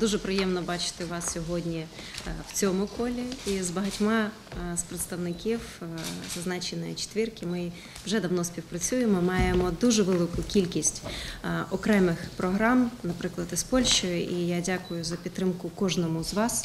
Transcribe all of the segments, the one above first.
Дуже приємно бачити вас сьогодні е, в цьому колі. І з багатьма з представників е, зазначеної четвірки. Ми вже давно співпрацюємо. Маємо дуже велику кількість е, окремих програм, наприклад, із Польщею. І я дякую за підтримку кожному з вас.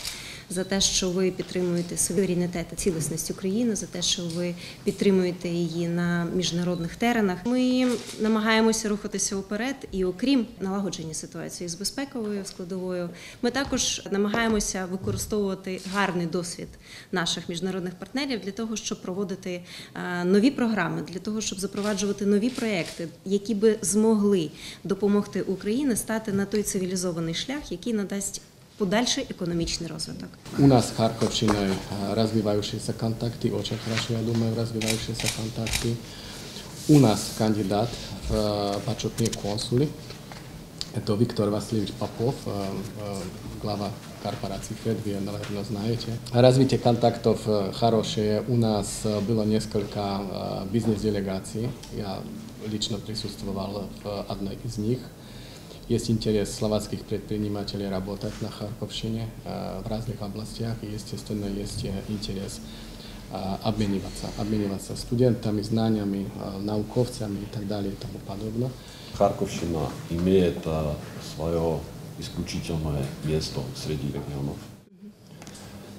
За те, що ви підтримуєте суверенітет та цілісність України, за те, що ви підтримуєте її на міжнародних теренах. Ми намагаємося рухатися вперед, і окрім налагодження ситуації з безпековою складовою, ми також намагаємося використовувати гарний досвід наших міжнародних партнерів для того, щоб проводити е, нові програми, для того, щоб запроваджувати нові проекти, які би змогли допомогти Україні стати на той цивілізований шлях, який надасть подальший економічний розвиток. У нас в Харьковщине э, развивающиеся контакты, очень хорошо, я думаю, развивающиеся контакты. У нас кандидат в э, почетные консулы. Это Виктор Васильевич Попов, э, э, глава корпорации ФЕД, вы, наверное, знаете. Развитие контактов э, хорошее. У нас э, было несколько э, бизнес-делегаций. Я лично присутствовал в одной из них. Есть интерес словацких предпринимателей работать на Харьковщине э, в разных областях. И, естественно, есть э, интерес э, обмениваться, обмениваться студентами, знаниями, э, науковцами и так далее и тому подобное. Харьковщина имеет а, свое исключительное место среди регионов.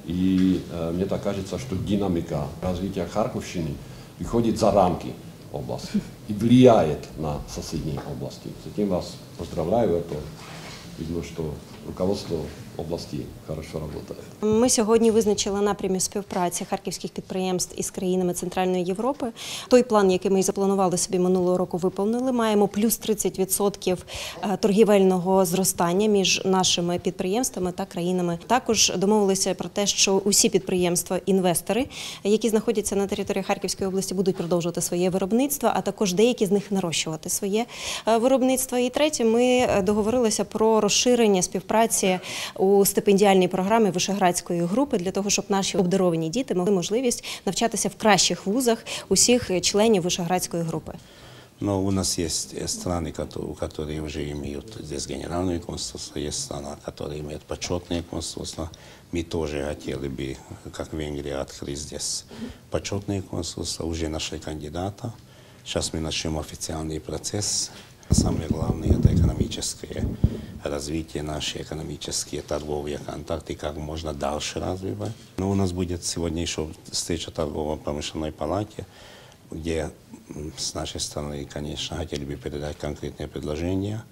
И э, мне так кажется, что динамика развития Харьковщины выходит за рамки области и влияет на соседние области. С этим вас поздравляю. Это видно, что руководство области хорошо работает. Ми сьогодні визначили напрямі співпраці харківських підприємств із країнами Центральної Європи. Той план, який ми запланували собі минулого року, виповнили. Маємо плюс 30% торгівельного зростання між нашими підприємствами та країнами. Також домовилися про те, що усі підприємства, інвестори, які знаходяться на території Харківської області, будуть продовжувати своє виробництво, а також деякі з них нарощувати своє е, виробництво. І третє, ми е, договорилися про розширення співпраці у стипендіальній програмі Вишеградської групи для того, щоб наші обдаровані діти мали можливість навчатися в кращих вузах усіх членів Вишеградської групи. Но у нас есть э, страны, кото- которые уже имеют здесь генеральное консульство, есть страна, которая имеет почетное консульство. Мы тоже хотели бы, как Венгрия, открыть здесь почетное консульство. Уже нашли кандидата. Сейчас мы начнем официальный процесс. Самое главное – это экономическое развитие, наши экономические торговые контакты, как можно дальше развивать. Но у нас будет сегодня еще встреча торгово-промышленной палате, где м, с нашей стороны, конечно, хотели бы передать конкретные предложения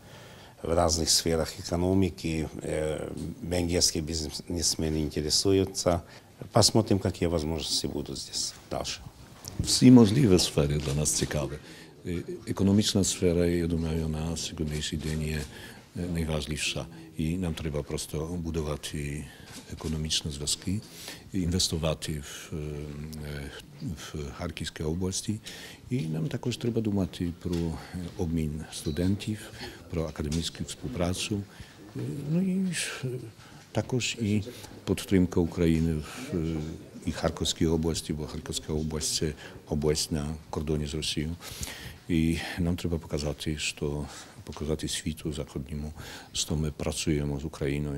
в разных сферах экономики. Э, Венгерские бизнесмены интересуются. Посмотрим, какие возможности будут здесь дальше. Всі можливі сфери для нас цікаві. Е, Економічна сфера, я думаю, на сьогоднішній день є е, найважливіша. І нам треба просто будувати економічні зв'язки, інвестувати в, е, в Харківській області. І нам також треба думати про е, обмін студентів, про академічну співпрацю. Е, Ну і ж, е, також і підтримка України в е, і Харківській області, бо Харківська область це область на кордоні з Росією. І нам треба показати, що показати світу західному, що ми працюємо з Україною.